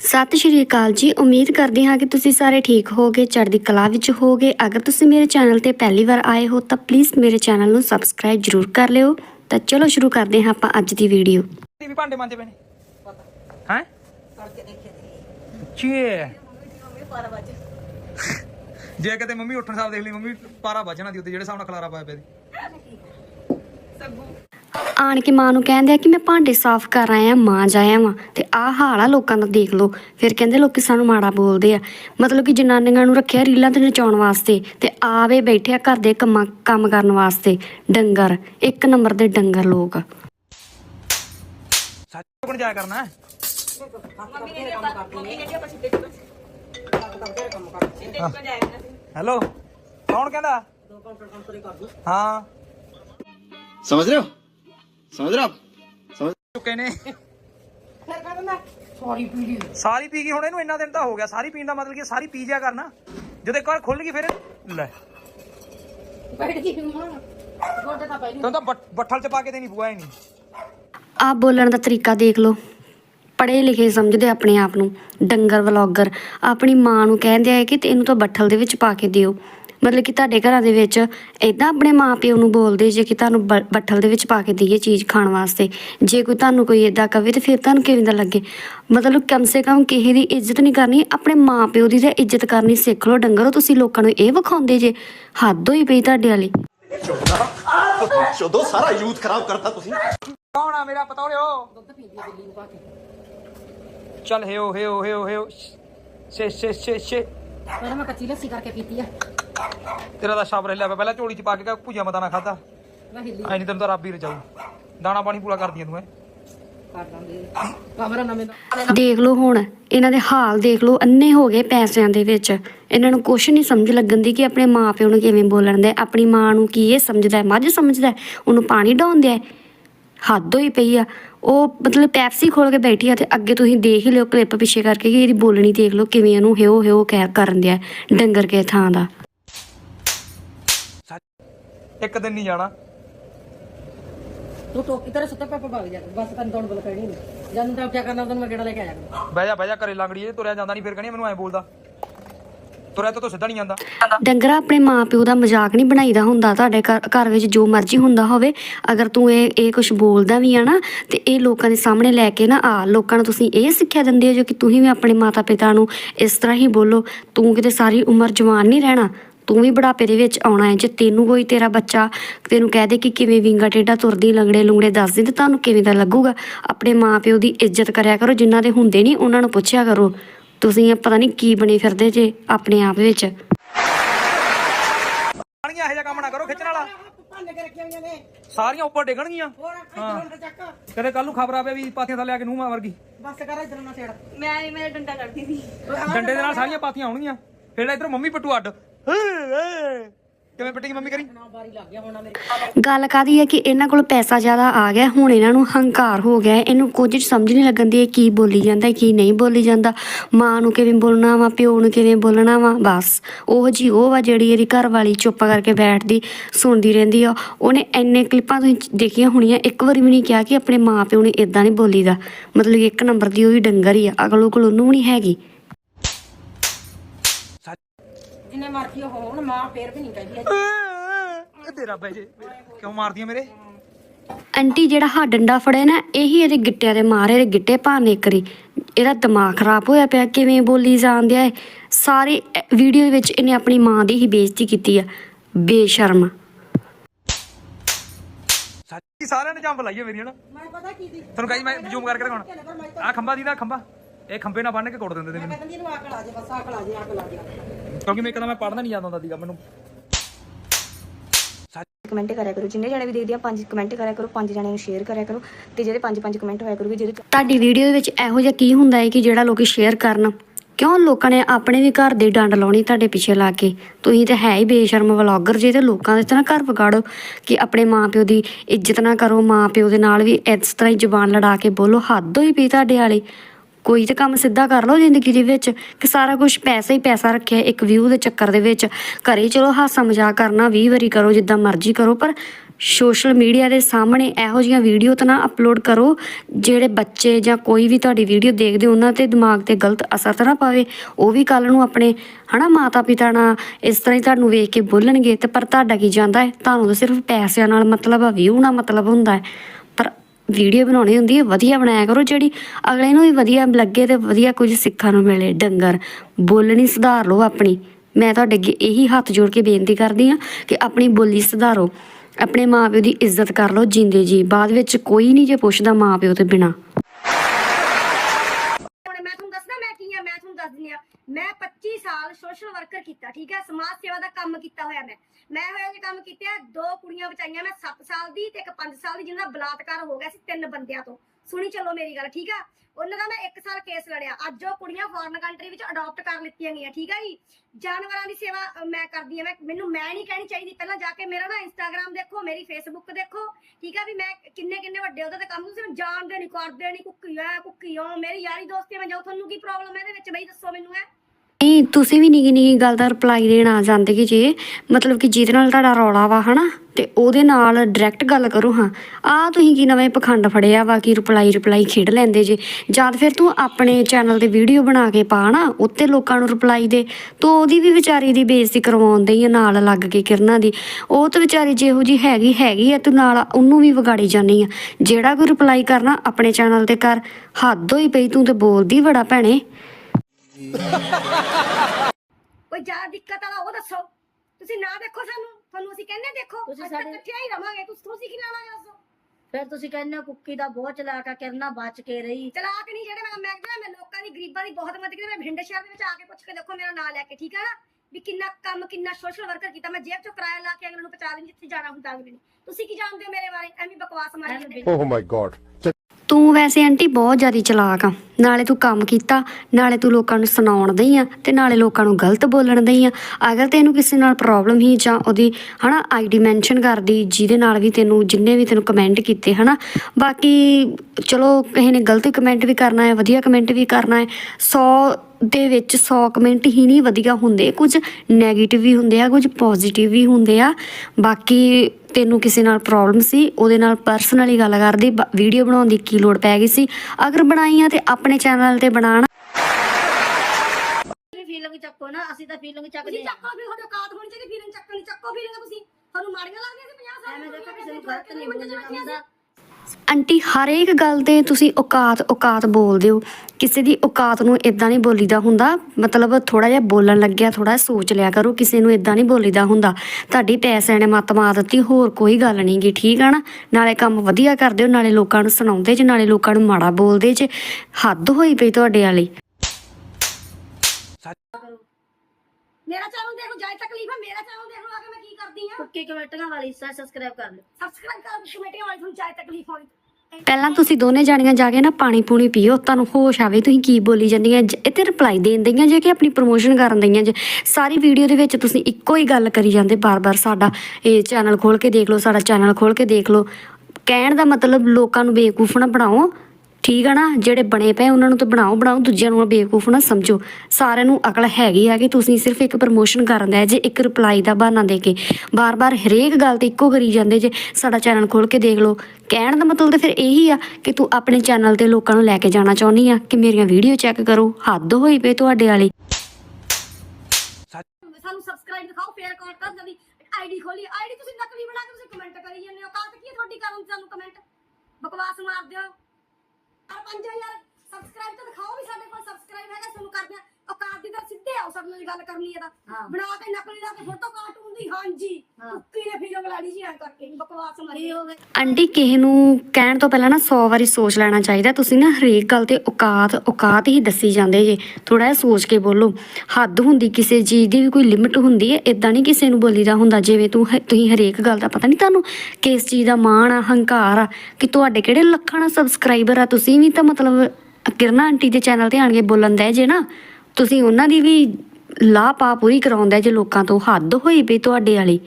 ਸਤਿ ਸ਼੍ਰੀ ਅਕਾਲ ਜੀ। ਉਮੀਦ ਕਰਦੇ ਹਾਂ ਕਿ ਤੁਸੀਂ ਸਾਰੇ ਠੀਕ ਹੋਗੇ ਚੜ੍ਹਦੀ ਕਲਾ ਵਿੱਚ ਹੋਗੇ ਅਗਰ ਤੁਸੀਂ ਮੇਰੇ ਚੈਨਲ ਤੇ ਪਹਿਲੀ ਵਾਰ ਆਏ ਹੋ ਤਾਂ ਪਲੀਜ਼ ਮੇਰੇ ਚੈਨਲ ਨੂੰ ਸਬਸਕ੍ਰਾਈਬ ਜ਼ਰੂਰ ਕਰ ਲਿਓ। ਤਾਂ ਚਲੋ ਸ਼ੁਰੂ ਕਰਦੇ ਹਾਂ ਆਪਾਂ ਅੱਜ ਦੀ ਵੀਡੀਓ ਵੀ ਭਾਂਡੇ ਮਾਂਜੇ ਪਏ ਨੇ। ਹੈ ਚੀਏ ਜੇ ਕਿਤੇ ਮੰਮੀ ਉੱਠਣ ਸਾਰ ਦੇਖ ਲਈ ਮੰਮੀ ਪਾਰਾ ਵੱਜਣਾ ਦੀ ਉੱਤੇ ਜਿਹੜੇ ਹਿਸਾਬ ਨਾਲ ਖਲਾਰਾ ਪਾਇਆ ਪਿਆ ਦੀ। ਆਣ ਕੇ ਮਾਂ ਨੂੰ ਕਹਿੰਦੇ ਆ ਕਿ ਮੈਂ ਭਾਂਡੇ ਸਾਫ਼ ਕਰ ਆਇਆ ਮਾਂ ਜਾਇਆ ਵਾਂ। ਤੇ ਆਹ ਹਾਲ ਆ ਲੋਕਾਂ ਦਾ ਦੇਖ ਲਓ। ਫਿਰ ਕਹਿੰਦੇ ਲੋਕੀ ਸਾਨੂੰ ਮਾੜਾ ਬੋਲਦੇ ਆ। ਮਤਲਬ ਕਿ ਜਨਾਨੀਆਂ ਨੂੰ ਰੱਖਿਆ ਰੀਲਾਂ ਤੇ ਨਚਾਉਣ ਵਾਸਤੇ ਤੇ ਆਵੇ ਬੈਠੇ ਆ ਘਰ ਦੇ ਕੰਮ ਕਰਨ ਵਾਸਤੇ। ਡੰਗਰ ਇੱਕ ਨੰਬਰ ਦੇ ਡੰਗਰ ਲੋਕ। ਸੱਚ ਹੈਲੋ ਕੌਣ ਕਹਿੰਦਾ? ਹਾਂ। ਸਮਝ ਰਹੇ ਹੋ? ਸਮਝ ਰਹਾ? ਸਮਝ ਚੁੱਕੇ ਨੇ। ਫਿਰ ਕਹਿੰਦਾ ਸੌਰੀ ਪੀ ਲਈ। ਸਾਰੀ ਪੀ ਗਈ ਹੁਣ ਇਹਨੂੰ ਇੰਨਾ ਦਿਨ ਤਾਂ ਹੋ ਗਿਆ। ਸਾਰੀ ਪੀਣ ਦਾ ਮਤਲਬ ਕੀ ਸਾਰੀ ਪੀ ਜਿਆ ਕਰਨਾ। ਜਦੋਂ ਇੱਕ ਵਾਰ ਖੁੱਲ ਗਈ ਫਿਰ ਲੈ। ਬੈਠ ਤਾਂ ਬੱਠਲ ਚ ਪਾ ਕੇ ਦੇਣੀ ਬੁਆ ਨਹੀਂ। ਆਪ ਬੋਲਣ ਦਾ ਤਰੀਕਾ ਦੇਖ ਲਓ। ਪੜੇ ਲਿਖੇ ਸਮਝਦੇ ਆਪਣੇ ਆਪ ਨੂੰ। ਡੰਗਰ ਵਲੌਗਰ। ਆਪਣੀ ਮਾਂ ਨੂੰ ਕਹਿੰਦੇ ਆ ਕਿ ਤੈਨੂੰ ਤਾਂ ਬੱਠਲ ਦੇ ਵਿੱਚ ਪਾ ਕੇ ਦਿਓ। ਮਤਲਬ ਕਿ ਤੁਹਾਡੇ ਘਰਾਂ ਦੇ ਵਿੱਚ ਇਦਾਂ ਆਪਣੇ ਮਾਪਿਓ ਨੂੰ ਬੋਲਦੇ ਜੇ ਕਿ ਤੁਹਾਨੂੰ ਬੱਠਲ ਦੇ ਵਿੱਚ ਪਾ ਕੇ ਦਈਏ ਚੀਜ਼ ਖਾਣ ਵਾਸਤੇ। ਜੇ ਕੋਈ ਤੁਹਾਨੂੰ ਕੋਈ ਇਦਾਂ ਕਵੇ ਤੇ ਫਿਰ ਤੁਹਾਨੂੰ ਕਿਵੇਂ ਦਾ ਲੱਗੇ? ਮਤਲਬ ਕਮ ਸੇ ਕਮ ਕਿਸੇ ਦੀ ਇੱਜ਼ਤ ਨਹੀਂ ਕਰਨੀ ਆਪਣੇ ਮਾਪਿਓ ਦੀ ਤਾਂ ਇੱਜ਼ਤ ਕਰਨੀ ਸਿੱਖ ਲਓ ਡੰਗਰੋ ਤੁਸੀਂ ਲੋਕਾਂ ਨੂੰ ਇਹ ਵਿਖਾਉਂਦੇ ਜੇ। ਹੱਦ ਹੋਈ ਪਈ ਤੁਹਾਡੇ ਵਾਲੀ। ਚੋਦੋ ਸਾਰਾ ਯੂਥ ਖਰਾਬ ਕਰਤਾ ਤੁਸੀਂ। ਕੌਣ ਆ ਮੇਰਾ ਪਤਾ ਹੋਰਿਓ ਚੱਲ ਹੇ ਹੇ ਹੇ ਹੇ ਸੇ ਸੇ ਸੇ ਸੇ ਮੈਂ ਕੱਚੀ ਲੱਸੀ ਕਰਕੇ ਪੀਤੀ ਆ। ਤੇਰਾ ਤਾਂ ਸ਼ਬਰ ਹਿੱਲਿਆ ਪਿਆ ਪਹਿਲਾਂ ਝੋਲੀ ਚ ਪਾ ਕੇ ਭੁਜਾ ਮਤਾ ਨਾ ਖਾਦਾ ਐ ਨਹੀਂ ਤੈਨੂੰ ਤਾਂ ਰੱਬ ਹੀ ਰਜਾਊ। ਦਾਣਾ ਪਾਣੀ ਪੂਰਾ ਕਰਦੀਆਂ ਤੂੰ ਐ ਦੇਖ ਲਓ ਹੁਣ ਇਹਨਾਂ ਦੇ ਹਾਲ ਦੇਖ ਲਓ ਅੰਨੇ ਹੋ ਗਏ ਪੈਸਿਆਂ ਦੇ ਵਿੱਚ। ਇਹਨਾਂ ਨੂੰ ਕੁਛ ਨਹੀਂ ਸਮਝ ਲੱਗਣ ਦੀ ਕਿ ਆਪਣੇ ਮਾਪਿਓ ਨੂੰ ਕਿਵੇਂ ਬੋਲਣ ਦੇ ਆਪਣੀ ਮਾਂ ਨੂੰ ਕੀ ਇਹ ਸਮਝਦਾ ਹੈ ਮੱਝ ਸਮਝਦਾ ਉਹਨੂੰ ਪਾਣੀ ਡਾਉਂਦਾ ਹੈ। ਹੱਦ ਹੋਈ ਪਈ ਆ। ਉਹ ਮਤਲਬ ਪੈਪਸੀ ਖੋਲ ਕੇ ਬੈਠੀ ਆ ਤੇ ਅੱਗੇ ਤੁਸੀਂ ਦੇਖ ਹੀ ਲਿਓ ਕਲਿੱਪ ਪਿੱਛੇ ਕਰਕੇ ਕਿ ਇਹਦੀ ਬੋਲਣੀ ਦੇਖ ਲਓ ਕਿਵੇਂ ਇਹਨੂੰ ਹਿਓ ਹਿਓ ਕਹਿ ਕਰਨ ਦਿਆ ਡੰਗਰ ਕੇ ਥਾਂ ਦਾ। ਇੱਕ ਦਿਨ ਨਹੀਂ ਜਾਣਾ। ਤੂੰ ਟੋਕੀ ਤੇਰੇ ਸੁੱਤੇ ਪੇ ਭਗ ਜਾ। ਬਸ ਤੈਨੂੰ ਦੌੜ ਬਲ ਕਰਨੀ ਨਹੀਂ। ਜਦੋਂ ਤਾਂ ਉੱਠਿਆ ਕਰਨਾ ਤੈਨੂੰ ਮੈਂ ਗੇੜਾ ਲੈ ਕੇ ਆਇਆ ਕਰਾਂਗਾ। ਬਹਿ ਜਾ ਬਹਿ ਜਾ ਘਰੇ ਲੰਗੜੀ ਇਹ ਤੁਰਿਆ ਜਾਂਦਾ ਨਹੀਂ ਫਿਰ ਕਹਣੀ ਮੈਨੂੰ ਐ ਬੋਲਦਾ। ਤੁਰਿਆ ਤਾਂ ਤੂੰ ਸਿੱਧਾ ਨਹੀਂ ਜਾਂਦਾ। ਡੰਗਰਾ ਆਪਣੇ ਮਾਪਿਓ ਦਾ ਮਜ਼ਾਕ ਨਹੀਂ ਬਣਾਈਦਾ ਹੁੰਦਾ। ਤੁਹਾਡੇ ਘਰ ਘਰ ਵਿੱਚ ਜੋ ਮਰਜ਼ੀ ਹੁੰਦਾ ਹੋਵੇ ਅਗਰ ਤੂੰ ਇਹ ਇਹ ਕੁਝ ਬੋਲਦਾ ਵੀ ਆ ਨਾ ਤੇ ਇਹ ਲੋਕਾਂ ਦੇ ਸਾਹਮਣੇ ਲੈ ਕੇ ਨਾ ਆ। ਲੋਕਾਂ ਨੂੰ ਤੁਸੀਂ ਇਹ ਸਿੱਖਿਆ ਦਿੰਦੇ ਹੋ ਜੋ ਕਿ ਤੁਸੀਂ ਵੀ ਆਪਣੇ ਮਾਤਾ ਪਿਤਾ ਨੂੰ ਇਸ ਤਰ੍ਹਾਂ ਹੀ ਬੋਲੋ। ਤੂੰ ਕਿਤੇ ਸਾਰੀ ਉਮਰ ਜਵਾਨ ਨਹੀਂ ਰਹਿਣਾ। ਤੂੰ ਵੀ ਬੁਢਾਪੇ ਦੇ ਵਿੱਚ ਆਉਣਾ ਹੈ ਜੇ ਤੈਨੂੰ ਕੋਈ ਤੇਰਾ ਬੱਚਾ ਤੈਨੂੰ ਕਹਿ ਦੇ ਕਿ ਕਿਵੇਂ ਵਿੰਗਾ ਟੇਡਾ ਤੁਰਦੀ ਲੰਗੜੇ ਲੁੰਗੜੇ ਦੱਸਦੀ ਤੇ ਤੁਹਾਨੂੰ ਕਿਵੇਂ ਦਾ ਲੱਗੂਗਾ? ਆਪਣੇ ਮਾਪਿਓ ਦੀ ਇੱਜ਼ਤ ਕਰਿਆ ਕਰੋ ਜਿਨ੍ਹਾਂ ਦੇ ਹੁੰਦੇ ਨਹੀਂ ਉਹਨਾਂ ਨੂੰ ਪੁੱਛਿਆ ਕਰੋ। ਤੁਸੀਂ ਪਤਾ ਨਹੀਂ ਕੀ ਬਣੇ ਫਿਰਦੇ ਜੇ ਆਪਣੇ ਆਪ ਵਿੱਚ। ਸਾਰੀਆਂ ਇਹੋ ਜਿਹਾ ਕੰਮ ਨਾ ਕਰੋ ਖਿੱਚਣ ਵਾਲਾ। ਸਾਰੀਆਂ ਉੱਪਰ ਡਿੱਗਣਗੀਆਂ। ਚੱਕ। ਕਦੇ ਕੱਲ ਨੂੰ ਖਬਰ ਆਵੇ ਵੀ ਪਾਥੀਆਂ ਥੱਲੇ ਆ ਕੇ ਨੂੰਹ ਮਾਂ ਵਰਗੀ। ਬਸ ਕਰ ਇੱਧਰ ਨਾ ਛੇੜ। ਮੈਂ ਨਹੀਂ ਮੇਰਾ ਡੰਡਾ ਕਰਦੀ ਸੀ। ਡੰਡੇ ਦੇ ਨਾਲ ਸਾਰੀਆਂ ਪਾਥੀਆਂ ਆਉਣਗੀਆਂ। ਫਿਰ ਇਧਰ ਮੰਮੀ ਪੱਟੂ ਅੱਡ। ਕਿਵੇਂ ਪੱਟੀ ਮੰਮੀ ਕਰੀ? ਗੱਲ ਕਾਦੀ ਹੈ ਕਿ ਇਹਨਾਂ ਕੋਲ ਪੈਸਾ ਜ਼ਿਆਦਾ ਆ ਗਿਆ, ਹੁਣ ਇਹਨਾਂ ਨੂੰ ਹੰਕਾਰ ਹੋ ਗਿਆ ਹੈ। ਇਹਨੂੰ ਕੁਝ ਸਮਝ ਨਹੀਂ ਲੱਗਣ ਦੀ ਇਹ ਕੀ ਬੋਲੀ ਜਾਂਦਾ, ਕੀ ਨਹੀਂ ਬੋਲੀ ਜਾਂਦਾ। ਮਾਂ ਨੂੰ ਕਿਵੇਂ ਬੋਲਣਾ ਵਾ, ਪਿਓ ਨੂੰ ਕਿਵੇਂ ਬੋਲਣਾ ਵਾ, ਬਸ। ਉਹ ਜੀ ਉਹ ਵਾ ਜਿਹੜੀ ਇਹਦੀ ਘਰ ਵਾਲੀ ਚੁੱਪ ਕਰਕੇ ਬੈਠਦੀ, ਸੁਣਦੀ ਰਹਿੰਦੀ ਆ। ਉਹਨੇ ਐਨੇ ਕਲਿੱਪਾਂ ਤੁਸੀਂ ਦੇਖੀਆਂ ਹੋਣੀਆਂ, ਇੱਕ ਵਾਰੀ ਵੀ ਨਹੀਂ ਕਿਹਾ ਕਿ ਆਪਣੇ ਮਾਂ ਪਿਓ ਨੇ ਇਦਾਂ ਨਹੀਂ ਬੋਲੀਦਾ। ਮਤਲਬ ਕਿ ਇੱਕ ਨੰਬਰ ਦੀ ਉਹ ਵੀ ਡੰਗਰ ਹੀ ਆ ਅਗਲੋ ਕੋਲ ਉਹਨੂੰ ਵੀ ਨਹੀਂ ਹੈਗੀ। ਜਿੰਨੇ ਮਰਜ਼ੀ ਉਹ ਹੋਣ ਮਾਂ ਫੇਰ ਵੀ ਨਹੀਂ ਕਹਿੰਦੀ ਇਹ ਤੇਰਾ ਬੈ ਜੇ। ਕਿਉਂ ਮਾਰਦੀਆਂ ਮੇਰੇ? ਆਂਟੀ ਜਿਹੜਾ ਹਾ ਡੰਡਾ ਫੜਿਆ ਨਾ ਇਹੀ ਇਹਦੇ ਗਿੱਟਿਆਂ ਦੇ ਮਾਰੇ ਇਹਦੇ ਗਿੱਟੇ ਭਾਨੇ ਕਰੀ ਇਹਦਾ ਦਿਮਾਗ ਖਰਾਬ ਹੋਇਆ ਪਿਆ ਕਿਵੇਂ ਬੋਲੀ ਜਾਂਦਿਆ ਹੈ ਸਾਰੇ ਵੀਡੀਓ ਵਿੱਚ ਇਹਨੇ ਆਪਣੀ ਮਾਂ ਦੀ ਹੀ ਬੇਇੱਜ਼ਤੀ ਕੀਤੀ ਆ। ਬੇਸ਼ਰਮ। ਸੱਚੀ ਸਾਰਿਆਂ ਨੇ ਜੰਪ ਲਾਈਏ ਮੇਰੀ ਹਨਾ? ਮੈਂ ਪਤਾ ਕੀ ਦੀ ਤੁਹਾਨੂੰ ਕਹੀ ਮੈਂ ਜ਼ੂਮ ਕਰਕੇ ਦਿਖਾਉਣਾ। ਆ ਖੰਭਾ ਦੀ ਨਾ ਖੰਭਾ। ਇਹ ਖੰਭੇ ਨਾਲ ਬੰਨ ਕੇ ਕੁੱਟ ਦਿੰਦੇ ਤੇ ਮੈਨੂੰ ਮੈਂ ਕਹਿੰਦੀ ਇਹਨੂੰ ਆਕਲ ਆ ਜੇ ਬਸ ਆਕਲ ਆ ਜੇ ਆਕਲ ਆ ਜੇ ਕਿਉਂਕਿ ਮੈਂ ਕਹਿੰਦਾ ਮੈਂ ਪੜ੍ਹਨਾ ਨਹੀਂ ਜਾਂਦਾ ਹੁੰਦਾ ਸੀਗਾ ਮੈਨੂੰ। ਕਮੈਂਟ ਕਰਿਆ ਕਰੋ ਜਿੰਨੇ ਜਣੇ ਵੀ ਦੇਖਦੇ ਆ ਪੰਜ ਕਮੈਂਟ ਕਰਿਆ ਕਰੋ ਪੰਜ ਜਣਿਆਂ ਨੂੰ ਸ਼ੇਅਰ ਕਰਿਆ ਕਰੋ ਤੇ ਜਿਹੜੇ ਪੰਜ ਪੰਜ ਕਮੈਂਟ ਹੋਇਆ ਕਰੂਗੇ ਜਿਹਦੇ ਚ ਤੁਹਾਡੀ ਵੀਡੀਓ ਦੇ ਵਿੱਚ ਇਹੋ ਜਿਹਾ ਕੀ ਹੁੰਦਾ ਹੈ ਕਿ ਜਿਹੜਾ ਲੋਕੀ ਸ਼ੇਅਰ ਕਰਨ? ਕਿਉਂ ਲੋਕਾਂ ਨੇ ਆਪਣੇ ਵੀ ਘਰ ਦੀ ਡੰਡ ਲਾਉਣੀ ਤੁਹਾਡੇ ਪਿੱਛੇ ਲਾ ਕੇ? ਤੁਸੀਂ ਤੇ ਹੈ ਹੀ ਬੇਸ਼ਰਮ ਵਲੌਗਰ ਜੇ ਤੇ ਲੋਕਾਂ ਦੇ ਤਰ੍ਹਾਂ ਘਰ ਵਿਗਾੜੋ ਕਿ ਆਪਣੇ ਮਾਪਿਓ ਦੀ ਇੱਜ਼ਤ ਨਾ ਕਰੋ ਮਾਪਿਓ ਦੇ ਨਾਲ ਵੀ ਇਸ ਤਰ੍ਹਾਂ ਹੀ ਜ਼ੁਬਾਨ ਲੜਾ ਕੇ ਬੋਲੋ ਹੱਦ ਹੋਈ ਪਈ ਤੁਹਾਡੇ ਵਾਲੀ। ਕੋਈ ਤੇ ਕੰਮ ਸਿੱਧਾ ਕਰ ਲਓ ਜ਼ਿੰਦਗੀ ਦੇ ਵਿੱਚ, ਕਿ ਸਾਰਾ ਕੁਝ ਪੈਸਾ ਹੀ ਪੈਸਾ ਰੱਖਿਆ ਇੱਕ ਵਿਊ ਦੇ ਚੱਕਰ ਦੇ ਵਿੱਚ। ਘਰੇ ਚਲੋ ਹਾਸਾ ਮਜ਼ਾਕ ਕਰਨਾ 20 ਵਾਰੀ ਕਰੋ, ਜਿੱਦਾਂ ਮਰਜ਼ੀ ਕਰੋ, ਪਰ ਸੋਸ਼ਲ ਮੀਡੀਆ ਦੇ ਸਾਹਮਣੇ ਇਹੋ ਜਿਹੀਆਂ ਵੀਡੀਓ ਤਾਂ ਨਾ ਅਪਲੋਡ ਕਰੋ, ਜਿਹੜੇ ਬੱਚੇ ਜਾਂ ਕੋਈ ਵੀ ਤੁਹਾਡੀ ਵੀਡੀਓ ਦੇਖਦੇ ਉਹਨਾਂ ਤੇ ਦਿਮਾਗ ਤੇ ਗਲਤ ਅਸਰ ਤਾਂ ਨਾ ਪਾਵੇ। ਉਹ ਵੀ ਕੱਲ ਨੂੰ ਆਪਣੇ, ਹਨਾ ਮਾਤਾ ਪਿਤਾ ਨਾਲ ਇਸ ਤਰ੍ਹਾਂ ਹੀ ਤੁਹਾਨੂੰ ਵੇਖ ਕੇ ਬੋਲਣਗੇ, ਤੇ ਪਰ ਤੁਹਾਡਾ ਕੀ ਜਾਂਦਾ ਹੈ? ਤੁਹਾਨੂੰ ਤਾਂ ਸਿਰਫ ਪੈਸਿਆਂ ਨਾਲ ਮਤਲਬ ਆ, ਵਿਊ ਨਾਲ ਮਤਲਬ ਹੁੰਦਾ ਹੈ। ਵੀਡੀਓ ਬਣਾਉਣੀ ਹੁੰਦੀ ਹੈ, ਵਧੀਆ ਬਣਾਇਆ ਕਰੋ, ਜਿਹੜੀ ਅਗਲੇ ਨੂੰ ਵੀ ਵਧੀਆ ਲੱਗੇ ਤੇ ਵਧੀਆ ਕੁਝ ਸਿੱਖਣ ਨੂੰ ਮਿਲੇ, ਡੰਗਰ। ਬੋਲਣੀ ਸੁਧਾਰ ਲਓ ਆਪਣੀ। ਮੈਂ ਤੁਹਾਡੇ ਅੱਗੇ ਇਹੀ ਹੱਥ ਜੋੜ ਕੇ ਬੇਨਤੀ ਕਰਦੀ ਹਾਂ ਕਿ ਆਪਣੀ ਬੋਲੀ ਸੁਧਾਰੋ। ਆਪਣੇ ਮਾਪਿਓ ਦੀ ਇੱਜ਼ਤ ਕਰ ਲਓ, ਜਿੰਦੇ ਜੀ। ਬਾਅਦ ਵਿੱਚ ਕੋਈ ਨਹੀਂ ਜੇ ਪੁੱਛਦਾ ਮਾਪਿਓ ਤੋਂ ਬਿਨਾ ਹੁਣ ਮੈਂ ਤੁਹਾਨੂੰ ਦੱਸਣਾ ਮੈਂ ਕੀ ਆ ਮੈਂ ਤੁਹਾਨੂੰ ਦੱਸ ਦਿੰਦੀ ਆ ਮੈਂ 25 ਸਾਲ ਸੋਸ਼ਲ ਵਰਕਰ ਕੀਤਾ, ਠੀਕ ਹੈ? ਸਮਾਜ ਸੇਵਾ ਦਾ ਕੰਮ ਕੀਤਾ ਹੋਇਆ ਮੈਂ। ਮੈਂ ਹੋਇਆ ਜੇ ਕੰਮ ਕੀਤਾ, ਦੋ ਕੁੜੀਆਂ ਬਚਾਈਆਂ ਮੈਂ 7 ਸਾਲ ਦੀ ਤੇ ਇੱਕ 5 ਸਾਲ ਦੀ, ਜਿਹਨਾਂ ਦਾ ਬਲਾਤਕਾਰ ਹੋ ਗਿਆ ਸੀ ਤਿੰਨ ਬੰਦਿਆਂ ਤੋਂ। ਸੁਣੀ ਚੱਲੋ ਮੇਰੀ ਗੱਲ, ਠੀਕ ਆ? ਉਹਨਾਂ ਦਾ ਮੈਂ 1 ਸਾਲ ਕੇਸ ਲੜਿਆ। ਅੱਜ ਉਹ ਕੁੜੀਆਂ ਫੋਰਨ ਕੰਟਰੀ ਵਿੱਚ ਅਡਾਪਟ ਕਰ ਲਿੱਤੀਆਂ ਗਈਆਂ, ਠੀਕ ਆ ਜੀ? ਜਾਨਵਰਾਂ ਦੀ ਸੇਵਾ ਮੈਂ ਕਰਦੀ ਆ, ਮੈਂ, ਮੈਨੂੰ ਮੈਂ ਨਹੀਂ ਕਹਿਣੀ ਚਾਹੀਦੀ। ਪਹਿਲਾਂ ਜਾ ਕੇ ਮੇਰਾ ਨਾ ਇੰਸਟਾਗ੍ਰam ਦੇਖੋ, ਮੇਰੀ ਫੇਸਬੁੱਕ ਦੇਖੋ, ਠੀਕ ਆ ਵੀ ਮੈਂ ਕਿੰਨੇ ਕਿੰਨੇ ਵੱਡੇ ਉਹਦੇ ਤੇ ਕੰਮ ਤੁਸੀਂ ਜਾਣਦੇ ਨਹੀਂ ਕਰਦੇ ਨਹੀਂ ਕੁੱਕੀ ਐ, ਕੁੱਕੀ ਓ, ਮੇਰੀ ਯਾਰੀ ਦੋਸਤੀ ਮੈਂ ਜਾਉ ਤੁਹਾਨੂੰ ਕੀ ਪ੍ਰੋਬਲਮ ਹੈ ਇਹਦੇ ਵਿੱਚ? ਬਈ ਦੱਸੋ ਮੈਨੂੰ ਐ। ਨਹੀਂ ਤੁਸੀਂ ਵੀ ਨਿੱਕੀ ਨਿੱਕੀ ਗੱਲ ਦਾ ਰਿਪਲਾਈ ਦੇਣ ਆ ਜਾਂਦੇ ਕਿ ਜੇ ਮਤਲਬ ਕਿ ਜਿਹਦੇ ਨਾਲ ਤੁਹਾਡਾ ਰੌਲਾ ਵਾ ਹਨਾ, ਤੇ ਉਹਦੇ ਨਾਲ ਡਾਇਰੈਕਟ ਗੱਲ ਕਰੋ, ਹਾਂ। ਆ ਤੁਸੀਂ ਕੀ ਨਵੇਂ ਪਖੰਡ ਫੜਿਆ ਵਾ ਕਿ ਰਿਪਲਾਈ ਰਿਪਲਾਈ ਖੇਡ ਲੈਂਦੇ ਜੇ। ਜਦ ਫਿਰ ਤੂੰ ਆਪਣੇ ਚੈਨਲ ਤੇ ਵੀਡੀਓ ਬਣਾ ਕੇ ਪਾ ਨਾ, ਉੱਤੇ ਲੋਕਾਂ ਨੂੰ ਰਿਪਲਾਈ ਦੇ। ਤੂੰ ਉਹਦੀ ਵੀ ਵਿਚਾਰੀ ਦੀ ਬੇਇੱਜ਼ਤੀ ਕਰਵਾਉਂਦੇ ਹੀ ਆ ਨਾਲ ਲੱਗ ਕੇ ਕਿਰਨਾਂ ਦੀ। ਉਹ ਤਾਂ ਵਿਚਾਰੀ ਜਿਹੋ ਜੀ ਹੈਗੀ ਹੈਗੀ ਆ ਤੂੰ ਨਾਲ ਉਹਨੂੰ ਵੀ ਵਿਗਾੜੀ ਜਾਨੀ ਆ। ਜਿਹੜਾ ਕੋਈ ਰਿਪਲਾਈ ਕਰਨਾ ਆਪਣੇ ਚੈਨਲ ਤੇ ਕਰ, ਹੱਦ ਹੋਈ ਪਈ ਤੂੰ ਤੇ ਬੋਲਦੀ ਬੜਾ ਭੈਣੇ। ਕੋਈ ਜ਼ਿਆਦਾ ਦਿੱਕਤ ਵਾਲਾ ਉਹ ਦੱਸੋ। ਤੁਸੀਂ ਨਾ ਦੇਖੋ ਸਾਨੂੰ। ਤੁਹਾਨੂੰ ਅਸੀਂ ਕਹਿੰਦੇ ਦੇਖੋ। ਤੁਸੀਂ ਅਸੀਂ ਤਾਂ ਸਾਡੇ- ਇਕੱਠੇ ਹੀ ਰਵਾਂਗੇ। ਤੁਸੀਂ ਤੁਸੀਂ ਕੀ ਲੈਣਾ ਹੈ ਦੱਸੋ। ਫਿਰ ਤੁਸੀਂ ਕਹਿੰਦੇ ਹੋ ਕੁੱਕੀ ਦਾ ਬਹੁਤ ਚਲਾਕਾ ਕਰਨਾ ਬਚ ਕੇ ਰਹੀ। ਚਲਾਕ ਨਹੀਂ ਜਿਹੜੇ ਮੈਂ ਮੈਂ ਕਹਿੰਦਾ ਮੈਂ ਲੋਕਾਂ ਦੀ ਗਰੀਬਾਂ ਦੀ ਬਹੁਤ ਮਦਦ ਕੀਤੀ। ਮੈਂ ਭਿੰਡ ਸ਼ਹਿਰ ਦੇ ਵਿੱਚ ਆ ਕੇ ਪੁੱਛ ਕੇ ਦੇਖੋ ਮੇਰਾ ਨਾਂ ਲੈ ਕੇ ਠੀਕ ਹੈ ਨਾ? ਵੀ ਕਿੰਨਾ ਕੰਮ ਕਿੰਨਾ ਸੋਸ਼ਲ ਵਰਕਰ ਕੀਤਾ। ਮੈਂ ਜੇਬ ਚੋਂ ਕਿਰਾਇਆ ਲਾ ਕੇ ਅਗਲੇ ਨੂੰ ਪਹੁੰਚਾ ਦਿੰਦੀ ਜਿੱਥੇ ਜਾਣਾ ਹੁੰਦਾ ਅਗਲੇ ਨੇ। ਤੁਸੀਂ ਕੀ ਜਾਣਦੇ ਹੋ ਮੇਰੇ ਬਾਰੇ? ਐਵੇਂ ਬਕਵਾਸ ਮਾਰੀ ਜਾਂਦੇ Oh my god. ਤੂੰ ਵੈਸੇ ਆਂਟੀ ਬਹੁਤ ਜ਼ਿਆਦਾ ਚਲਾਕ ਆ। ਨਾਲੇ ਤੂੰ ਕੰਮ ਕੀਤਾ, ਨਾਲੇ ਤੂੰ ਲੋਕਾਂ ਨੂੰ ਸੁਣਾਉਣ ਦਈ ਆ ਤੇ ਨਾਲੇ ਲੋਕਾਂ ਨੂੰ ਗਲਤ ਬੋਲਣ ਦਈ ਆ। ਅਗਰ ਤੈਨੂੰ ਕਿਸੇ ਨਾਲ ਪ੍ਰੋਬਲਮ ਹੀ ਜਾਂ ਉਹਦੀ, ਹਨਾ ਆਈਡੀ ਮੈਂਸ਼ਨ ਕਰਦੀ, ਜਿਹਦੇ ਨਾਲ ਵੀ ਤੈਨੂੰ ਜਿੰਨੇ ਵੀ ਤੈਨੂੰ ਕਮੈਂਟ ਕੀਤੇ, ਹਨਾ। ਬਾਕੀ ਚਲੋ, ਕਿਸੇ ਨੇ ਗਲਤ ਕਮੈਂਟ ਵੀ ਕਰਨਾ ਹੈ, ਵਧੀਆ ਕਮੈਂਟ ਵੀ ਕਰਨਾ ਹੈ 100 ਦੇ ਵਿੱਚ 100 ਕਮੈਂਟ ਹੀ ਨਹੀਂ ਵਧੀਆ ਹੁੰਦੇ। ਕੁਝ 네ਗੇਟਿਵ ਵੀ ਹੁੰਦੇ ਆ, ਕੁਝ ਪੋਜ਼ਿਟਿਵ ਵੀ ਹੁੰਦੇ ਆ। ਬਾਕੀ ਤੈਨੂੰ ਕਿਸੇ ਨਾਲ ਪ੍ਰੋਬਲਮ ਸੀ ਉਹਦੇ ਨਾਲ ਪਰਸਨਲੀ ਗੱਲ ਕਰਦੀ ਵੀਡੀਓ ਬਣਾਉਣ ਦੀ ਕੀ ਲੋੜ ਪੈ ਗਈ ਸੀ। ਅਗਰ ਬਣਾਈ ਆ ਤੇ ਆਪਣੇ ਚੈਨਲ ਤੇ ਬਣਾਣਾ ਫੀਲਿੰਗ ਚੱਕੋ ਨਾ ਅਸੀਂ ਤਾਂ ਫੀਲਿੰਗ ਚੱਕਦੇ ਤੁਸੀਂ ਚੱਕੋ ਵੀ ਤੁਹਾਡੇ ਔਕਾਤ ਹੋਣੀ ਚਾਹੀਦੀ ਫੀਲਿੰਗ ਚੱਕਣੀ ਚੱਕੋ ਫੀਲਿੰਗ ਤੁਸੀਂ ਤੁਹਾਨੂੰ ਮਾੜੀਆਂ ਲੱਗਦੀਆਂ ਸੀ 50 ਸਾਲ ਐਵੇਂ ਦੇਖੋ ਕਿਸੇ ਨੂੰ ਗਲਤ ਨਹੀਂ ਬੋਲਣਾ ਹੁੰਦਾ ਆਂਟੀ ਹਰ ਗੱਲ ਤੇ ਤੁਸੀਂ ਔਕਾਤ ਔਕਾਤ ਬੋਲਦੇ ਹੋ। ਕਿਸੇ ਦੀ ਔਕਾਤ ਨੂੰ ਇਦਾਂ ਨਹੀਂ ਬੋਲੀਦਾ ਹੁੰਦਾ। ਮਤਲਬ ਥੋੜਾ ਜਿਹਾ ਬੋਲਣ ਲੱਗਿਆ ਥੋੜਾ ਸੋਚ ਲਿਆ ਕਰੋ, ਕਿਸੇ ਨੂੰ ਇਦਾਂ ਨਹੀਂ ਬੋਲੀਦਾ ਹੁੰਦਾ। ਤੁਹਾਡੀ ਪੈਸਿਆਂ ਨੇ ਮੱਤ ਮਾਰ ਦਿੱਤੀ, ਹੋਰ ਕੋਈ ਗੱਲ ਨਹੀਂ ਗੀ, ਠੀਕ ਆ ਨਾ? ਨਾਲੇ ਕੰਮ ਵਧੀਆ ਕਰਦੇ ਹੋ, ਨਾਲੇ ਲੋਕਾਂ ਨੂੰ ਸੁਣਾਉਂਦੇ ਜੇ, ਨਾਲੇ ਲੋਕਾਂ ਨੂੰ ਮਾੜਾ ਬੋਲਦੇ ਜੇ। ਹੱਦ ਹੋਈ ਪਈ ਤੁਹਾਡੇ ਵਾਲੀ। ਮੇਰਾ ਚੈਨਲ ਦੇਖ ਜਾਇ ਤਕਲੀਫ ਹੈ ਮੇਰਾ ਚੈਨਲ ਦੇਖ, ਆ ਕੇ ਕਰਦੀ ਆ। ਕੁੱਕੀ ਕਮੈਂਟਾਂ ਵਾਲੀ ਸਬਸਕ੍ਰਾਈਬ ਕਰ ਲਓ। ਸਬਸਕ੍ਰਾਈਬ ਕਰ ਕਮੇਟੀਆਂ ਵਾਲੀ ਤੁਹਾਨੂੰ ਜਾਇ ਤਕਲੀਫ ਹੋਣੀ। ਪਹਿਲਾਂ ਤੁਸੀਂ ਦੋਨੇ ਜਾਣੀਆਂ ਜਾ ਕੇ ਨਾ ਪਾਣੀ ਪੂਣੀ ਪੀਓ ਤੁਹਾਨੂੰ ਹੋਸ਼ ਆਵੇ ਤੁਸੀਂ ਕੀ ਬੋਲੀ ਜਾਂਦੀਆਂ ਤੇ ਰਿਪਲਾਈ ਦੇਣ ਦਈਆਂ ਜੇ ਕਿ ਆਪਣੀ ਪ੍ਰੋਮੋਸ਼ਨ ਕਰਨ ਦਈਆਂ ਜੇ। ਸਾਰੀ ਵੀਡੀਓ ਦੇ ਵਿੱਚ ਤੁਸੀਂ ਇੱਕੋ ਹੀ ਗੱਲ ਕਰੀ ਜਾਂਦੇ ਬਾਰ-ਬਾਰ ਸਾਡਾ ਇਹ ਚੈਨਲ ਖੋਲ ਕੇ ਦੇਖ ਲਓ ਸਾਡਾ ਚੈਨਲ ਖੋਲ ਕੇ ਦੇਖ ਲਓ। ਕਹਿਣ ਦਾ ਮਤਲਬ ਲੋਕਾਂ ਨੂੰ ਬੇਵਕੂਫ ਨਾ ਬਣਾਓ। ਠੀਕ ਆ ਨਾ? ਜਿਹੜੇ ਬਣੇ ਪਏ ਉਹਨਾਂ ਨੂੰ ਤਾਂ ਬਣਾਓ ਬਣਾਓ, ਦੂਜਿਆਂ ਨੂੰ ਬੇਵਕੂਫ ਨਾ ਸਮਝੋ। ਸਾਰਿਆਂ ਨੂੰ ਅਕਲ ਹੈਗੀ ਆ ਕਿ ਤੁਸੀਂ ਸਿਰਫ ਇੱਕ ਪ੍ਰਮੋਸ਼ਨ ਕਰਨ ਦਾ ਜੇ ਇੱਕ ਰਿਪਲਾਈ ਦਾ ਬਹਾਨਾ ਦੇ ਕੇ। ਬਾਰ-ਬਾਰ ਹਰੇਕ ਗੱਲ ਤੇ ਇੱਕੋ ਕਰੀ ਜਾਂਦੇ ਜੇ, ਸਾਡਾ ਚੈਨਲ ਖੋਲ ਕੇ ਦੇਖ ਲਓ। ਕਹਿਣ ਦਾ ਮਤਲਬ ਤਾਂ ਫਿਰ ਇਹੀ ਆ ਕਿ ਤੂੰ ਆਪਣੇ ਚੈਨਲ ਤੇ ਲੋਕਾਂ ਨੂੰ ਲੈ ਕੇ ਜਾਣਾ ਚਾਹੁੰਦੀ ਆ ਕਿ ਮੇਰੀਆਂ ਵੀਡੀਓ ਚੈੱਕ ਕਰੋ। ਹੱਦ ਹੋਈ ਪਈ ਤੁਹਾਡੇ ਵਾਲੀ। ਸਾਨੂੰ ਸਬਸਕ੍ਰਾਈਬ ਦਿਖਾਓ, ਫੇਰ ਕਾਲ ਕਰ ਜਲਦੀ ਆਈਡੀ ਖੋਲੀ ਆਈਡੀ ਤੁਸੀਂ ਨਕਲੀ ਬਣਾ ਕੇ ਤੁਸੀਂ ਕਮੈਂਟ ਕਰੀ ਜਾਂਦੇ ਹੋ। ਕਾਤ ਕੀ ਤੁਹਾਡੀ ਕਰਨ ਸਾਨੂੰ ਕਮੈਂਟ ਬਕਵਾਸ ਮਾਰਦੇ ਹੋ ਆ 5000 ਸਬਸਕ੍ਰਾਈਬ ਤਾਂ ਦਿਖਾਓ ਵੀ ਸਾਡੇ ਕੋਲ ਸਬਸਕ੍ਰਾਈਬ ਹੈਗਾ ਤੁਹਾਨੂੰ ਕਰਦੇ ਆ ਔਕਾਤ ਦੀ ਤਾਂ ਸਿੱਧੇ ਆਓ ਸਾਡੇ ਨਾਲ ਗੱਲ ਕਰਨੀ ਹੈ ਤਾਂ। ਹਾਂ। ਬਣਾ ਕੇ ਨਕਲੀ ਲਾ ਕੇ ਫੋਟੋ ਕਾਰਟੂਨ ਦੀ ਹਾਂਜੀ। ਹਾਂ। ਕੁੱਕੀ ਨੇ ਫਿਲਮ ਲਾ ਲਈ ਜੀ ਐ ਕਰਕੇ ਬਕਵਾਸ ਮਾਰੀ ਕੀ ਹੋ ਗਿਆ ਆਂਟੀ ਕਿਸੇ ਨੂੰ ਕਹਿਣ ਤੋਂ ਪਹਿਲਾਂ ਨਾ 100 ਵਾਰੀ ਸੋਚ ਲੈਣਾ ਚਾਹੀਦਾ। ਤੁਸੀਂ ਨਾ ਹਰੇਕ ਗੱਲ ਤੇ ਔਕਾਤ ਔਕਾਤ ਹੀ ਦੱਸੀ ਜਾਂਦੇ ਜੇ। ਥੋੜਾ ਜਿਹਾ ਸੋਚ ਕੇ ਬੋਲੋ। ਹੱਦ ਹੁੰਦੀ ਕਿਸੇ ਚੀਜ਼ ਦੀ ਵੀ ਕੋਈ ਲਿਮਿਟ ਹੁੰਦੀ ਹੈ ਇਦਾਂ ਨਹੀਂ ਕਿਸੇ ਨੂੰ ਬੋਲੀਦਾ ਹੁੰਦਾ। ਜਿਵੇਂ ਤੂੰ ਹ- ਤੁਸੀਂ ਹਰੇਕ ਗੱਲ ਦਾ ਪਤਾ ਨਹੀਂ ਤੁਹਾਨੂੰ ਕਿਸ ਚੀਜ਼ ਦਾ ਮਾਣ ਆ ਹੰਕਾਰ ਆ ਕਿ ਤੁਹਾਡੇ ਕਿਹੜੇ ਲੱਖਾਂ ਸਬਸਕ੍ਰਾਈਬਰ ਆ ਤੁਸੀਂ ਵੀ ਤਾਂ ਮਤਲਬ ਕਿਰਨਾ ਆਂਟੀ ਦੇ ਚੈਨਲ ਤੇ ਆਣ ਕੇ ਬੋਲਣ ਦੇ ਜੇ ਨਾ ਤੁਸੀਂ ਉਹਨਾਂ ਦੀ ਵੀ ਲਾਹ ਪਾ ਪੂਰੀ ਕਰਾਉਂਦਾ ਜੇ ਲੋਕਾਂ ਤੋਂ ਹੱਦ ਹੋਈ ਪਈ ਤੁਹਾਡੇ ਵਾਲੀ।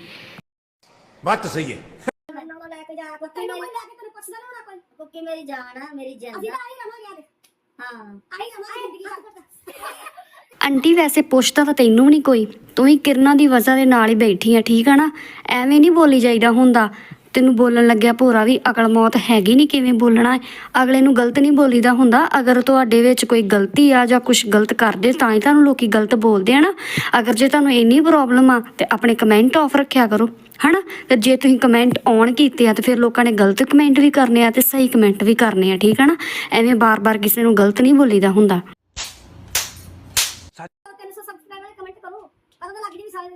ਬਾਤ ਸਹੀ ਹੈ ਨਾਲ ਲੈ ਕੇ ਜਾ ਕੁੱਕੀ ਨੂੰ ਲੈ ਕੇ ਤੈਨੂੰ ਪੁੱਛਦਾ ਨਾ ਹੋਣਾ ਕੋਈ ਕੁੱਕੀ ਮੇਰੀ ਜਾਨ ਆ ਮੇਰੀ ਅਸੀਂ ਜਿੰਦ ਤਾਂ ਆਈ ਰਵਾਂਗੇ ਆ ਦੇਖ ਹਾਂ ਆਈ ਰਵਾਂਗੇ ਜ਼ਿੰਦਗੀ ਆਂਟੀ ਵੈਸੇ ਪੁੱਛਦਾ ਤਾਂ ਤੈਨੂੰ ਵੀ ਨਹੀਂ ਕੋਈ ਤੂੰ ਹੀ ਕਿਰਨਾਂ ਦੀ ਵਜ੍ਹਾ ਦੇ ਨਾਲ ਹੀ ਬੈਠੀ ਆ ਠੀਕ ਆ ਨਾ? ਐਵੇਂ ਨਹੀਂ ਬੋਲੀ ਜਾਈਦਾ ਹੁੰਦਾ। ਤੈਨੂੰ ਬੋਲਣ ਲੱਗਿਆ ਭੋਰਾ ਵੀ ਅਕਲ ਮੌਤ ਹੈਗੀ ਨਹੀਂ ਕਿਵੇਂ ਬੋਲਣਾ ਅਗਲੇ ਨੂੰ ਗਲਤ ਨਹੀਂ ਬੋਲੀਦਾ ਹੁੰਦਾ। ਅਗਰ ਤੁਹਾਡੇ ਵਿੱਚ ਕੋਈ ਗਲਤੀ ਆ ਜਾਂ ਕੁਝ ਗਲਤ ਕਰਦੇ, ਤਾਂ ਹੀ ਤੁਹਾਨੂੰ ਲੋਕੀ ਗਲਤ ਬੋਲਦੇ ਆ ਨਾ। ਅਗਰ ਜੇ ਤੁਹਾਨੂੰ ਇੰਨੀ ਪ੍ਰੋਬਲਮ ਆ, ਤੇ ਆਪਣੇ ਕਮੈਂਟ ਆਫ ਰੱਖਿਆ ਕਰੋ, ਹਨਾ? ਤੇ ਜੇ ਤੁਸੀਂ ਕਮੈਂਟ ਔਨ ਕੀਤੇ ਆ, ਤੇ ਫਿਰ ਲੋਕਾਂ ਨੇ ਗਲਤ ਕਮੈਂਟ ਵੀ ਕਰਨੇ ਆ ਤੇ ਸਹੀ ਕਮੈਂਟ ਵੀ ਕਰਨੇ ਆ, ਠੀਕ ਆ ਨਾ? ਐਵੇਂ ਬਾਰ-ਬਾਰ ਕਿਸੇ ਨੂੰ ਗਲਤ ਨਹੀਂ ਬੋਲੀਦਾ ਹੁੰਦਾ 300 ਸਬਸਕ੍ਰਾਈਬਰ ਵਾਲੇ ਕਮੈਂਟ ਕਰੋ ਪਤਾ ਤਾਂ ਲੱਗ ਜੀ ਵੀ ਸਾਰੇ ਦੇ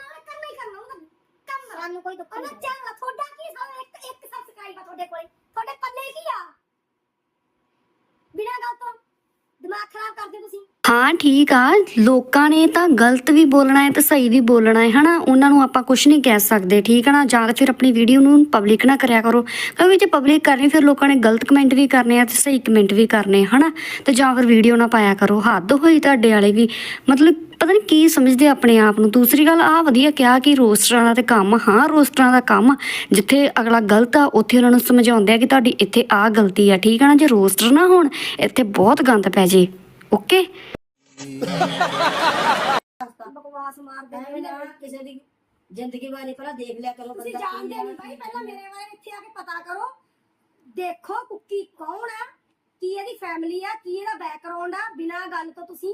ਸਾਨੂੰ ਕੋਈ ਦੁੱਖ ਨਹੀਂ। ਚੱਲ ਤੁਹਾਡਾ ਕੀ ਸਾਰਾ ਇੱਕ ਇੱਕ ਸਬਸਕ੍ਰਾਈਬ ਆ ਤੁਹਾਡੇ ਕੋਲ? ਤੁਹਾਡੇ ਪੱਲੇ ਕੀ ਆ? ਬਿਨਾਂ ਗੱਲ ਤੋਂ ਦਿਮਾਗ ਖਰਾਬ ਕਰਦੇ ਤੁਸੀਂ। ਹਾਂ ਠੀਕ ਆ। ਲੋਕਾਂ ਨੇ ਤਾਂ ਗਲਤ ਵੀ ਬੋਲਣਾ ਹੈ ਤੇ ਸਹੀ ਵੀ ਬੋਲਣਾ ਹੈ ਹਨਾ? ਉਹਨਾਂ ਨੂੰ ਆਪਾਂ ਕੁਝ ਨਹੀਂ ਕਹਿ ਸਕਦੇ ਠੀਕ ਹੈ ਨਾ? ਜਾਂ ਫਿਰ ਆਪਣੀ ਵੀਡੀਓ ਨੂੰ ਪਬਲਿਕ ਨਾ ਕਰਿਆ ਕਰੋ। ਕਿਉਂਕਿ ਜੇ ਪਬਲਿਕ ਕਰਨੀ ਫਿਰ ਲੋਕਾਂ ਨੇ ਗਲਤ ਕਮੈਂਟ ਵੀ ਕਰਨੇ ਆ ਤੇ ਸਹੀ ਕਮੈਂਟ ਵੀ ਕਰਨੇ ਹਨਾ? ਤੇ ਜਾਂ ਫਿਰ ਵੀਡੀਓ ਨਾ ਪਾਇਆ ਕਰੋ। ਹੱਦ ਹੋਈ ਤੁਹਾਡੇ ਵਾਲੇ ਵੀ। ਮਤਲਬ ਪਤਾ ਨਹੀਂ ਕੀ ਸਮਝਦੇ ਆਪਣੇ ਆਪ ਨੂੰ। ਦੂਸਰੀ ਗੱਲ ਆ ਵਧੀਆ ਕਿਹਾ ਕਿ ਰੋਸਟਰਾਂ ਦਾ ਤੇ ਕੰਮ ਹਾਂ ਰੋਸਟਰਾਂ ਦਾ ਕੰਮ ਜਿੱਥੇ ਅਗਲਾ ਗਲਤ ਆ ਉੱਥੇ ਉਹਨਾਂ ਨੂੰ ਸਮਝਾਉਂਦੇ ਆ ਕਿ ਤੁਹਾਡੀ ਇੱਥੇ ਆ ਗਲਤੀ ਆ ਠੀਕ ਆ ਨਾ? ਜੇ ਰੋਸਟਰ ਨਾ ਹੋਣ ਇੱਥੇ ਬਹੁਤ ਗੰਦ ਪੈ ਜੇ। ਓਕੇ? ਬਕਵਾਸ ਮਾਰਦੇ ਨੇ ਐਵੇਂ ਨਾ ਕਿਸੇ ਦੀ ਜ਼ਿੰਦਗੀ ਬਾਰੇ ਪਹਿਲਾਂ ਦੇਖ ਲਿਆ ਕਰੋ ਤੁਸੀਂ ਬੰਦਾ ਜਾਣਦੇ ਨਹੀਂ ਭਾਈ ਪਹਿਲਾਂ ਮੇਰੇ ਬਾਰੇ ਇੱਥੇ ਆ ਕੇ ਪਤਾ ਕਰੋ। ਦੇਖੋ ਕੁੱਕੀ ਕੌਣ ਆ ਕੀ ਇਹਦੀ ਫੈਮਿਲੀ ਆ ਕੀ ਇਹਦਾ ਬੈਕਗ੍ਰਾਉਂਡ ਆ ਬਿਨਾਂ ਗੱਲ ਤੋਂ ਤੁਸੀਂ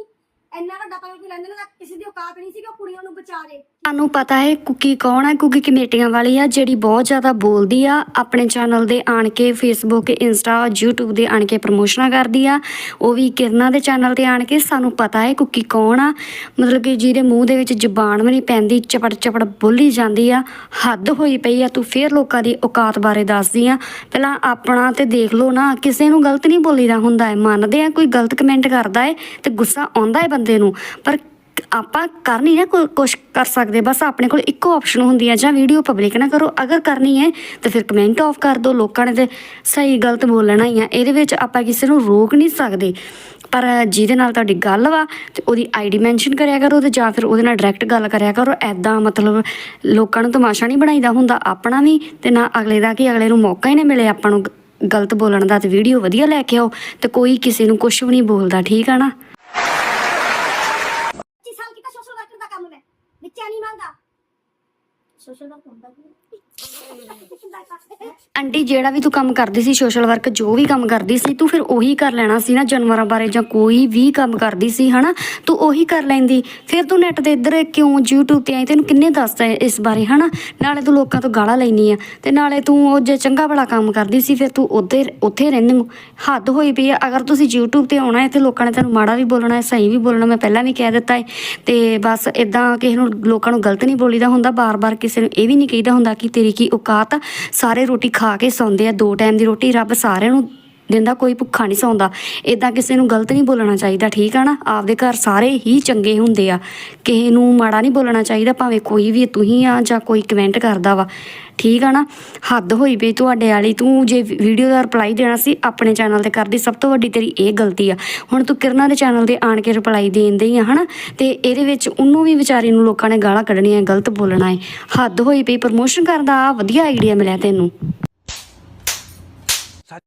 ਇੰਨਾ ਵੱਡਾ ਪਾਣੀ ਕੋਈ ਲੈਂਦੇ ਨਾ ਕਿਸੇ ਦੀ ਔਕਾਤ ਨਹੀਂ ਸੀ ਕਿ ਉਹ ਕੁੜੀਆਂ ਨੂੰ ਬਚਾਰੇ ਤੁਹਾਨੂੰ ਪਤਾ ਹੈ ਕੁਕੀ ਕੌਣ ਹੈ ਕੁਕੀ ਕਮੇਟੀਆਂ ਵਾਲੀ ਆ ਜਿਹੜੀ ਬਹੁਤ ਜ਼ਿਆਦਾ ਬੋਲਦੀ ਆ, ਆਪਣੇ ਚੈਨਲ ਦੇ ਆਣ ਕੇ ਫੇਸਬੁੱਕ ਇੰਸਟਾ YouTube ਦੇ ਆਣ ਕੇ ਪ੍ਰਮੋਸ਼ਨਾਂ ਕਰਦੀ ਆ। ਉਹ ਵੀ ਕਿਰਨਾ ਦੇ ਚੈਨਲ ਤੇ ਆਣ ਕੇ ਸਾਨੂੰ ਪਤਾ ਹੈ ਕੁਕੀ ਕੌਣ ਆ। ਮਤਲਬ ਕਿ ਜਿਹਦੇ ਮੂੰਹ ਦੇ ਵਿੱਚ ਜ਼ੁਬਾਨ ਵੀ ਨਹੀਂ ਪੈਂਦੀ, ਚਪੜ ਚਪੜ ਬੋਲੀ ਜਾਂਦੀ ਆ। ਹੱਦ ਹੋਈ ਪਈ ਆ, ਤੂੰ ਫੇਰ ਲੋਕਾਂ ਦੀ ਔਕਾਤ ਬਾਰੇ ਦੱਸਦੀ ਆ। ਪਹਿਲਾਂ ਆਪਣਾ ਤੇ ਦੇਖ ਲਓ ਨਾ, ਕਿਸੇ ਨੂੰ ਗਲਤ ਨਹੀਂ ਬੋਲੀਦਾ ਹੁੰਦਾ ਹੈ। ਮੰਨਦੇ ਆ, ਕੋਈ ਗਲਤ ਕਮੈਂਟ ਕਰਦਾ ਹੈ ਤੇ ਗੁੱਸਾ ਆਉਂਦਾ ਹੈ ਬੰਦੇ ਨੂੰ। ਪਰ ਆਪਾਂ ਕਰ ਨਹੀਂ ਨਾ ਕੁਝ ਕਰ ਸਕਦੇ। ਬਸ ਆਪਣੇ ਕੋਲ ਇੱਕੋ ਆਪਸ਼ਨ ਹੁੰਦੀ ਹੈ ਜਾਂ ਵੀਡੀਓ ਪਬਲਿਕ ਨਾ ਕਰੋ। ਅਗਰ ਕਰਨੀ ਹੈ, ਤਾਂ ਫਿਰ ਕਮੈਂਟ ਆਫ ਕਰ ਦਿਓ। ਲੋਕਾਂ ਨੇ ਤੇ ਸਹੀ ਗਲਤ ਬੋਲਣਾ ਹੀ ਆ। ਇਹਦੇ ਵਿੱਚ ਆਪਾਂ ਕਿਸੇ ਨੂੰ ਰੋਕ ਨਹੀਂ ਸਕਦੇ। ਪਰ ਜਿਹਦੇ ਨਾਲ ਤੁਹਾਡੀ ਗੱਲ ਵਾ, ਤੇ ਉਹਦੀ ਆਈਡੀ ਮੈਂਸ਼ਨ ਕਰਿਆ ਕਰੋ ਤੇ ਜਾਂ ਫਿਰ ਉਹਦੇ ਨਾਲ ਡਾਇਰੈਕਟ ਗੱਲ ਕਰਿਆ ਕਰੋ। ਐਦਾਂ ਮਤਲਬ ਲੋਕਾਂ ਨੂੰ ਤਮਾਸ਼ਾ ਨਹੀਂ ਬਣਾਈਦਾ ਹੁੰਦਾ। ਆਪਣਾ ਵੀ ਤੇ ਨਾ ਅਗਲੇ ਦਾ, ਕਿ ਅਗਲੇ ਨੂੰ ਮੌਕਾ ਹੀ ਨਾ ਮਿਲੇ ਆਪਾਂ ਨੂੰ ਗਲਤ ਬੋਲਣ ਦਾ। ਤੇ ਵੀਡੀਓ ਵਧੀਆ ਲੈ ਕੇ ਆਓ। ਤੇ ਕੋਈ ਕਿਸੇ ਨੂੰ ਕੁਝ ਵੀ ਨਹੀਂ ਬੋਲਦਾ। ਠੀਕ ਆ ਨਾ 25 ਸਾਲ ਕੀਤਾ ਸੋਸ਼ਲ ਵਰਕਰ ਦਾ ਕੰਮ ਮੈਂ ਵਿੱਚਿਆ ਨਹੀਂ ਮੰਨਦਾ ਸੋਸ਼ਲ ਵਰਕ ਹੁੰਦਾ ਕੀ ਆਂਟੀ, ਜਿਹੜਾ ਵੀ ਤੂੰ ਕੰਮ ਕਰਦੀ ਸੀ ਸੋਸ਼ਲ ਵਰਕ ਜੋ ਵੀ ਕੰਮ ਕਰਦੀ ਸੀ, ਤੂੰ ਫਿਰ ਉਹੀ ਕਰ ਲੈਣਾ ਸੀ ਨਾ ਜਾਨਵਰਾਂ ਬਾਰੇ ਜਾਂ ਕੋਈ ਵੀ ਕੰਮ ਕਰਦੀ ਸੀ, ਹਨਾ? ਤੂੰ ਉਹੀ ਕਰ ਲੈਂਦੀ। ਫਿਰ ਤੂੰ ਨੈਟ ਦੇ ਇੱਧਰ ਕਿਉਂ YouTube ਤੇ ਆਈ? ਤੈਨੂੰ ਕਿੰਨੇ ਦੱਸਦਾ ਹੈ ਇਸ ਬਾਰੇ, ਹਨਾ? ਨਾਲੇ ਤੂੰ ਲੋਕਾਂ ਤੋਂ ਗਾਲਾਂ ਲੈਣੀ ਆ। ਤੇ ਨਾਲੇ ਤੂੰ ਉਹ ਜੇ ਚੰਗਾ ਭਲਾ ਕੰਮ ਕਰਦੀ ਸੀ, ਫਿਰ ਤੂੰ ਉੱਧੇ ਉੱਥੇ ਰਹਿੰਦੀ ਹੱਦ ਹੋਈ ਪਈ ਆ। ਅਗਰ ਤੁਸੀਂ YouTube ਤੇ ਆਉਣਾ ਹੈ, ਤੇ ਲੋਕਾਂ ਨੇ ਤੈਨੂੰ ਮਾੜਾ ਵੀ ਬੋਲਣਾ ਹੈ, ਸਹੀ ਵੀ ਬੋਲਣਾ, ਮੈਂ ਪਹਿਲਾਂ ਵੀ ਕਹਿ ਦਿੱਤਾ ਹੈ। ਤੇ ਬਸ ਇਦਾਂ ਕਿਸੇ ਨੂੰ ਲੋਕਾਂ ਨੂੰ ਗਲਤ ਨਹੀਂ ਬੋਲੀਦਾ ਹੁੰਦਾ। ਬਾਰ-ਬਾਰ ਕਿਸੇ ਨੂੰ ਇਹ ਵੀ ਨਹੀਂ ਕਹੀਦਾ ਹੁੰਦਾ ਕਿ ਤੇਰੀ ਕੀ ਔਕਾਤ ਸਾਰੇ ਰੋਟੀ ਖਾ ਕੇ ਸੌਂਦੇ ਆ। ਦੋ ਟਾਈਮ ਦੀ ਰੋਟੀ ਰੱਬ ਸਾਰਿਆਂ ਨੂੰ ਦਿੰਦਾ, ਕੋਈ ਭੁੱਖਾ ਨਹੀਂ ਸੌਂਦਾ। ਇਦਾਂ ਕਿਸੇ ਨੂੰ ਗਲਤ ਨਹੀਂ ਬੋਲਣਾ ਚਾਹੀਦਾ, ਠੀਕ ਆ ਨਾ? ਆਪਦੇ ਘਰ ਸਾਰੇ ਹੀ ਚੰਗੇ ਹੁੰਦੇ ਆ। ਕਿਸੇ ਨੂੰ ਮਾੜਾ ਨਹੀਂ ਬੋਲਣਾ ਚਾਹੀਦਾ, ਭਾਵੇਂ ਕੋਈ ਵੀ ਤੁਸੀਂ ਆ ਜਾਂ ਕੋਈ ਕਮੈਂਟ ਕਰਦਾ ਵਾ। ਠੀਕ ਆ ਨਾ? ਹੱਦ ਹੋਈ ਪਈ ਤੁਹਾਡੇ ਵਾਲੀ। ਤੂੰ ਜੇ ਵੀਡੀਓ ਦਾ ਰਿਪਲਾਈ ਦੇਣਾ ਸੀ, ਆਪਣੇ ਚੈਨਲ ਤੇ ਕਰਦੀ। ਸਭ ਤੋਂ ਵੱਡੀ ਤੇਰੀ ਇਹ ਗਲਤੀ ਆ। ਹੁਣ ਤੂੰ ਕਿਰਨਾ ਦੇ ਚੈਨਲ ਤੇ ਆਣ ਕੇ ਰਿਪਲਾਈ ਦੇਣ ਡਈ ਆ, ਹਨਾ? ਤੇ ਇਹਦੇ ਵਿੱਚ ਉਹਨੂੰ ਵੀ ਵਿਚਾਰੀ ਨੂੰ ਲੋਕਾਂ ਨੇ ਗਾਲਾਂ ਕੱਢਣੀਆਂ, ਗਲਤ ਬੋਲਣਾ ਹੈ ਹੱਦ ਹੋਈ ਪਈ ਪ੍ਰਮੋਸ਼ਨ ਕਰਦਾ ਵਧੀਆ ਆਈਡੀਆ ਮਿਲਿਆ ਤੈਨੂੰ।